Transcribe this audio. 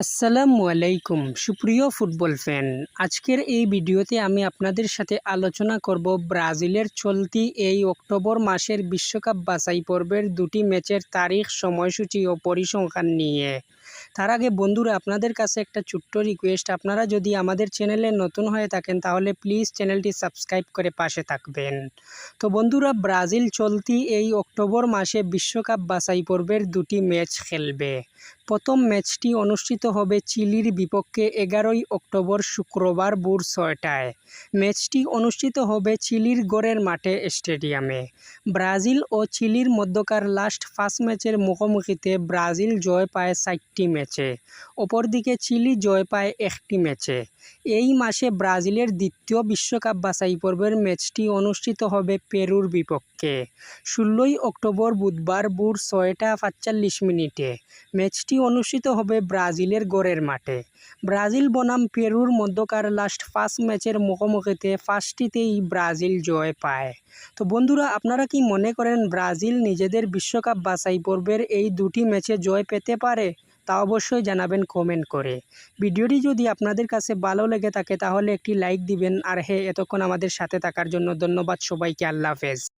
আসসালামু আলাইকুম, সুপ্রিয় ফুটবল ফ্যান। আজকের এই ভিডিওতে আমি আপনাদের সাথে আলোচনা করব ব্রাজিলের চলতি এই অক্টোবর মাসের বিশ্বকাপ বাছাই পর্বের দুটি ম্যাচের তারিখ, সময়সূচি ও পরিসংখ্যান নিয়ে। তার আগে বন্ধুরা, আপনাদের কাছে একটা ছোট্ট রিকোয়েস্ট আপনারা যদি আমাদের চ্যানেলে নতুন হয়ে থাকেন, তাহলে প্লিজ চ্যানেলটি সাবস্ক্রাইব করে পাশে থাকবেন। তো বন্ধুরা, ব্রাজিল চলতি এই অক্টোবর মাসে বিশ্বকাপ বাছাই পর্বের দুটি ম্যাচ খেলবে। প্রথম ম্যাচটি অনুষ্ঠিত হবে চিলির বিপক্ষে এগারোই অক্টোবর শুক্রবার ভোর ছয়টায়। ম্যাচটি অনুষ্ঠিত হবে চিলির গড়ের মাঠে স্টেডিয়ামে। ব্রাজিল ও চিলির মধ্যকার লাস্ট ফার্স্ট ম্যাচের মুখোমুখিতে ব্রাজিল জয় পায় চারটি ম্যাচে। অপরদিকে চিলি জয় পায় একটি ম্যাচে। এই মাসে ব্রাজিলের দ্বিতীয় বিশ্বকাপ বাছাই পর্বের ম্যাচটি অনুষ্ঠিত হবে পেরুর বিপক্ষে। ষোলোই অক্টোবর বুধবার ভোর ছয়টা পাঁচচল্লিশ মিনিটে। ম্যাচটি অনুষ্ঠিত হবে ব্রাজিলের গড়ের মাঠে। ব্রাজিল বনাম পেরুর মধ্যকার লাস্ট ফার্স্ট ম্যাচের মুখোমুখিতে ফার্স্টটিতেই ব্রাজিল জয় পায়। তো বন্ধুরা, আপনারা কি মনে করেন ব্রাজিল নিজেদের বিশ্বকাপ বাছাই পর্বের এই দুটি ম্যাচে জয় পেতে পারে? তা অবশ্যই জানাবেন কমেন্ট করে। ভিডিওটি যদি আপনাদের কাছে ভালো লেগে থাকে তাহলে একটি লাইক দিবেন। আর হে, এতক্ষণ আমাদের সাথে থাকার জন্য ধন্যবাদ সবাইকে। আল্লাহ হাফেজ।